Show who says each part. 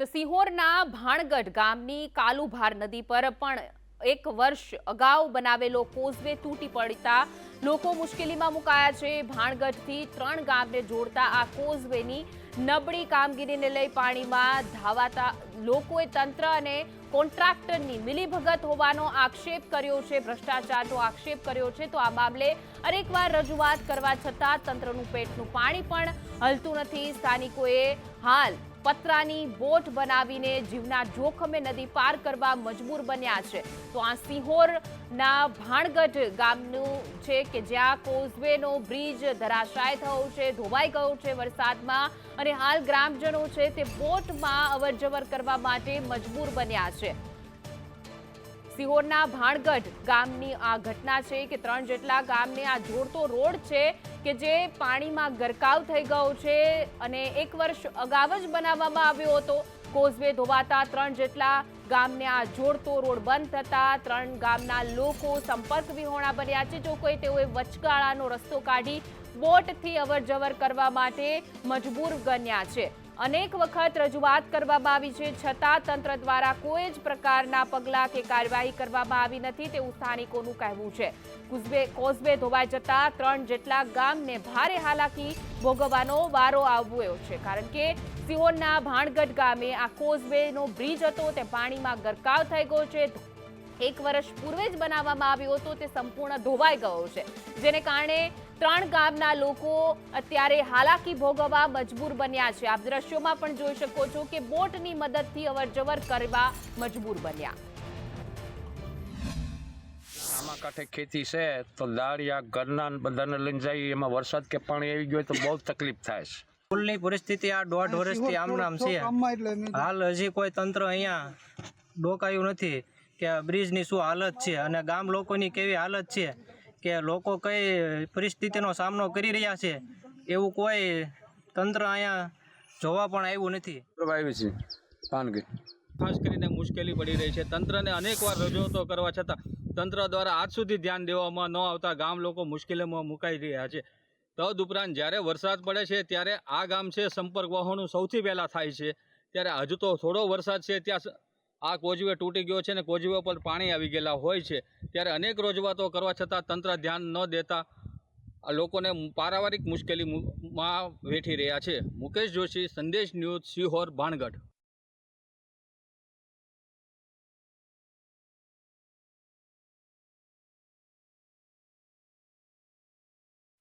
Speaker 1: તો સિહોરના ભાણગઢ ગામની કાલુભાર નદી પર પણ એક વર્ષ અગાઉ બનાવેલો કોઝવે તૂટી પડતા લોકો મુશ્કેલીમાં મુકાયા છે. ભાણગઢથી ત્રણ ગામને જોડતા આ કોઝવેની નબળી કામગીરીને લઈ પાણીમાં ધાવાતા લોકોએ તંત્ર અને કોન્ટ્રાક્ટરની મિલીભગત હોવાનો આક્ષેપ કર્યો છે. ભ્રષ્ટાચારનો આક્ષેપ કર્યો છે. તો આ મામલે અનેકવાર રજૂઆત કરવા છતાં તંત્રનું પેટનું પાણી પણ હલતું નથી. સ્થાનિકોએ હાલ પતરાની બોટ બનાવીને જીવના જોખમે નદી પાર કરવા મજબૂર બન્યા છે. તો આ સિહોરના ભાણગઢ ગામનું છે કે જ્યાં કોઝવેનો બ્રિજ ધરાશાય થયો છે, ધોવાઈ ગયો છે વરસાદમાં અને હાલ ગ્રામજનો છે તે બોટમાં અવરજવર કરવા માટે મજબૂર બન્યા છે. સિહોરના ભાણગઢ ગામની આ ઘટના છે કે ત્રણ જેટલા ગામને આ જોડતો રોડ છે કે જે પાણીમાં ગરકાવ થઈ ગયો છે અને એક વર્ષ અગાઉ જ બનાવવામાં આવ્યો હતો. કોઝવે ધોવાતા ત્રણ જેટલા ગામને આ જોડતો રોડ બંધ થતા ત્રણ ગામના લોકો સંપર્ક વિહોણા બન્યા છે. જો કોઈ તેઓએ વચગાળાનો રસ્તો કાઢી બોટથી અવરજવર કરવા માટે મજબૂર બન્યા છે. અનેક વખત રજૂઆત કરવામાં આવી છે. છતાં તંત્ર દ્વારા કોઈ જ પ્રકારના પગલાં કે કાર્યવાહી કરવામાં આવી નથી તેવું સ્થાનિકોનું કહેવું છે. કુઝબે, કોઝબે ધોવાઈ જતા ત્રણ જેટલા ગામને ભારે હાલાકી ભોગવવાનો વારો આવ્યો છે. કારણ કે સિહોરના ભાણગઢ ગામે આ કોઝવેનો બ્રિજ હતો. તે પાણીમાં ગરકાવ થઈ ગયો છે. એક વર્ષ પૂર્વે જ બનાવવામાં આવ્યો હતો. તે સંપૂર્ણ ધોવાઈ ગયો છે. જેને કારણે ત્રણ ગામના લોકો અત્યારે હાલાકી ભોગવવા મજબૂર બન્યા છે. આપ દ્રશ્યોમાં પણ જોઈ શકો છો કે બોટની મદદથી અવરજવર કરવા મજબૂર બન્યા.
Speaker 2: આમાં કાંઠે ખેતી છે તો દાળિયા ઘરના બધાને લઈને જાય એમાં વરસાદ કે પાણી આવી ગયો તો બહુ તકલીફ થાય છે.
Speaker 3: પુલની પરિસ્થિતિ આ દોઢ વર્ષથી આમ નામ છે. હાલ હજી કોઈ તંત્ર અહીંયા ડોકાયું નથી કે આ બ્રિજની શું હાલત છે અને ગામ લોકોની કેવી હાલત છે. કે લોકો કઈ પરિસ્થિતિનો સામનો કરી રહ્યા છે એવું કોઈ તંત્ર અહીંયા જોવા પણ આવ્યું નથી.
Speaker 2: આવી છે પાનગી
Speaker 4: ખાસ કરીને મુશ્કેલી પડી રહી છે. તંત્રને અનેકવાર રજૂઆતો કરવા છતાં તંત્ર દ્વારા આજ સુધી ધ્યાન દેવામાં ન આવતા ગામ લોકો મુશ્કેલીમાં મુકાઈ રહ્યા છે. તદ ઉપરાંત જ્યારે વરસાદ પડે છે ત્યારે આ ગામ છે સંપર્ક વાહનો સૌથી પહેલાં થાય છે. ત્યારે હજુ તો થોડો વરસાદ છે ત્યાં આ કોજવે તૂટી ગયો છે અને કોજવે પર પાણી આવી ગયેલા હોય છે. ત્યારે અનેક રજૂઆતો કરવા છતાં તંત્ર ધ્યાન ન દેતા આ લોકોને પારિવારિક મુશ્કેલીમાં વેઠી રહ્યા છે. મુકેશ જોશી, સંદેશ ન્યૂઝ, સિહોર ભાણગઢ